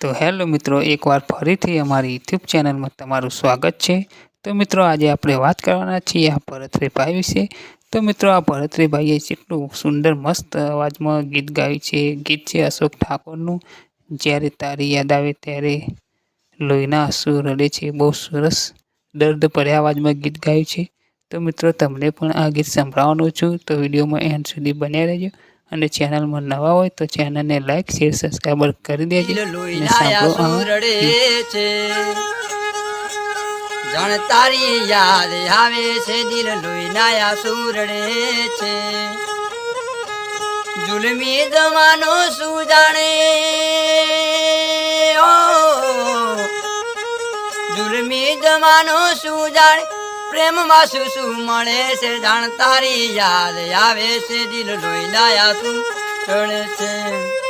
તો હેલો મિત્રો, એકવાર ફરીથી અમારી યુટ્યુબ ચેનલમાં તમારું સ્વાગત છે. તો મિત્રો, આજે આપણે વાત કરવાના છીએ આ ભરતભાઈ વિશે. તો મિત્રો, આ ભરતભાઈએ કેટલું સુંદર મસ્ત અવાજમાં ગીત ગાયું છે. ગીત છે અશોક ઠાકોરનું, જ્યારે તારી યાદ આવે ત્યારે લોહીના આંસુ રડે છે. બહુ સરસ દર્દ ભર્યા અવાજમાં ગીત ગાયું છે. તો મિત્રો, તમને પણ આ ગીત સંભળાવવાનું છું. તો વિડીયોમાં એન્ડ સુધી બન્યા રહેજો. અને ચેનલમાં નવા હોય તો ચેનલને લાઈક શેર સબસ્ક્રાઈબર કરી દેજો અને સાંભળો છે. જાણ તારી યાદ આવે છે દિલ લોહીનાયા સુરડે રડે છે. જુલમી જમાનો શું જાણે? ઓ જુલમી જમાનો શું જાણે? પ્રેમમાં શું શું મળે છે જાણ તારી યાદ આવે છે દિલ રોઈ લાયા તું. છે.